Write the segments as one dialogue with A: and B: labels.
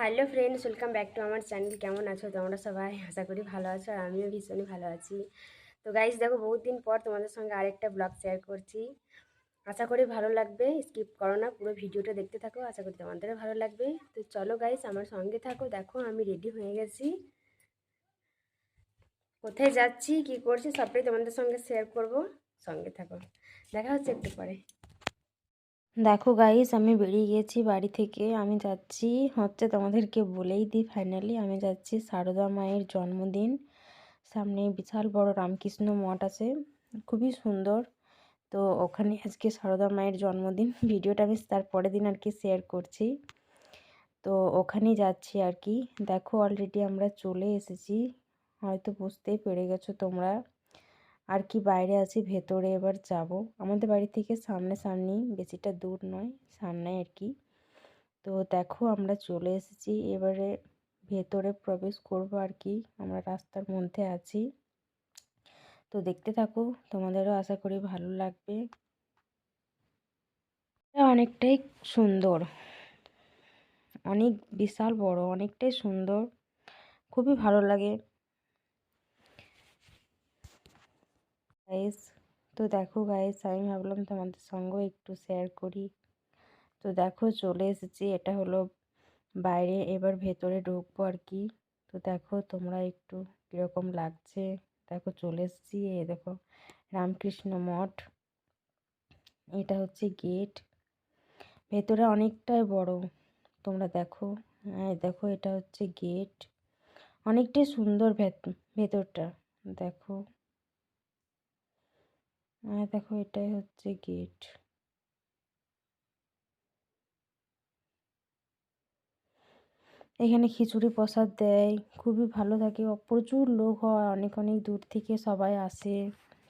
A: Hello friends welcome back to আমার channel কেমন আছো? তোমরা সবাই? আশা করি ভালো আছো আর আমিও ভীষণই ভালো আছি। তো গাইজ দেখো বহুত দিন পর তোমাদের সঙ্গে আরেকটা ব্লগ শেয়ার করছি। আশা করি ভালো লাগবে। স্কিপ করো না, পুরো ভিডিওটা দেখতে থাকো। আশা করি তোমাদেরও ভালো লাগবে। তো চলো গাইজ আমার সঙ্গে থাকো। দেখো, আমি রেডি হয়ে গেছি। কোথায় যাচ্ছি, কি করছি, সবটাই তোমাদের সঙ্গে শেয়ার করব। সঙ্গে থাকো। দেখা হচ্ছে একটু পরে। দেখো গাইস আমি বেরিয়ে গেছি বাড়ি থেকে। আমি যাচ্ছি হচ্ছে তোমাদেরকে বলেই দিই ফাইনালি আমি যাচ্ছি সারদা মায়ের জন্মদিন। সামনে বিশাল বড় রামকৃষ্ণ মঠ আছে, খুবই সুন্দর। তো ওখানে আজকে সারদা মায়ের জন্মদিন। ভিডিওটা আমি তার পরের দিন আর কি শেয়ার করছি। তো ওখানেই যাচ্ছি আর কি। দেখো অলরেডি আমরা চলে এসেছি। হয়তো বুঝতেই পেরে গেছো তোমরা। আর কি বাইরে আছি, ভেতরে এবার যাব। আমাদের বাড়ি থেকে সামনে সামনি বেশিটা দূর নয় সামনে আর কি। তো দেখো আমরা চলে এসেছি, এবারে ভেতরে প্রবেশ করব আর কি। আমরা রাস্তার মধ্যে আছি। তো দেখতে থাকো, তোমাদেরও আশা করি ভালো লাগবে। অনেকটাই সুন্দর। অনেক বিশাল বড়, অনেকটাই সুন্দর। খুবই ভালো লাগে। গাইস তো দেখো গাইস আমি ভাবলাম তোমাদের সঙ্গেও একটু শেয়ার করি। তো দেখো চলে এসেছি, এটা হলো বাইরে, এবার ভেতরে ঢুকবো আর কি। তো দেখো তোমরা একটু কীরকম লাগছে। দেখো চলে এসেছি এ দেখো রামকৃষ্ণ মঠ। এটা হচ্ছে গেট ভেতরে অনেকটাই বড়, তোমরা দেখো। দেখো এটা হচ্ছে গেট অনেকটাই সুন্দর ভেতরটা, দেখো। হ্যাঁ দেখো এটাই হচ্ছে গেট এখানে খিচুড়ি প্রসাদ দেয়, খুবই ভালো থাকে। প্রচুর লোক হয়, অনেক অনেক দূর থেকে সবাই আসে।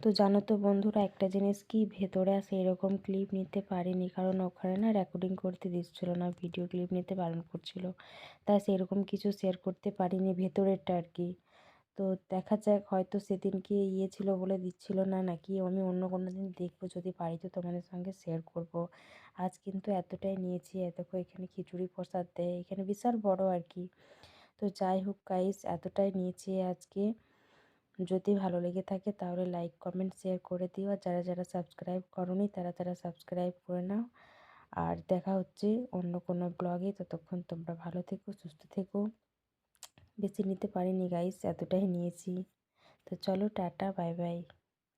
A: তো জানো তো বন্ধুরা, একটা জিনিস কি ভেতরে আসে এরকম ক্লিপ নিতে পারিনি, কারণ ওখানে না রেকর্ডিং করতে দিচ্ছিল না ভিডিও ক্লিপ নিতে বারণ করছিল। তাই সেরকম কিছু শেয়ার করতে পারিনি ভেতরেরটা আর কি। তো দেখা যাক হয়তো সেদিনকে ইয়ে ছিল বলে দিচ্ছিল না নাকি আমি অন্য কোনো দিন দেখব, যদি পারি তো তোমাদের সঙ্গে শেয়ার করব। আজ কিন্তু এতটাই নিয়েছি দেখো এখানে খিচুড়ি প্রসাদ দেয়, এখানে বিশাল বড় আর কি। তো যাই হোক গাইস এতটাই নিয়েছি আজকে। যদি ভালো লেগে থাকে তাহলে লাইক কমেন্ট শেয়ার করে দিও। আর যারা যারা সাবস্ক্রাইব করনি তারা তারা সাবস্ক্রাইব করে নাও। আর দেখা হচ্ছে অন্য কোনো ব্লগে ততক্ষণ তোমরা ভালো থেকো, সুস্থ থেকো। বেশি নিতে পারিনি গাইস এতটাই নিয়েছি। তো চলো টাটা বাই বাই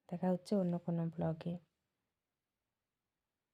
A: দেখা হচ্ছে অন্য কোনো ব্লগে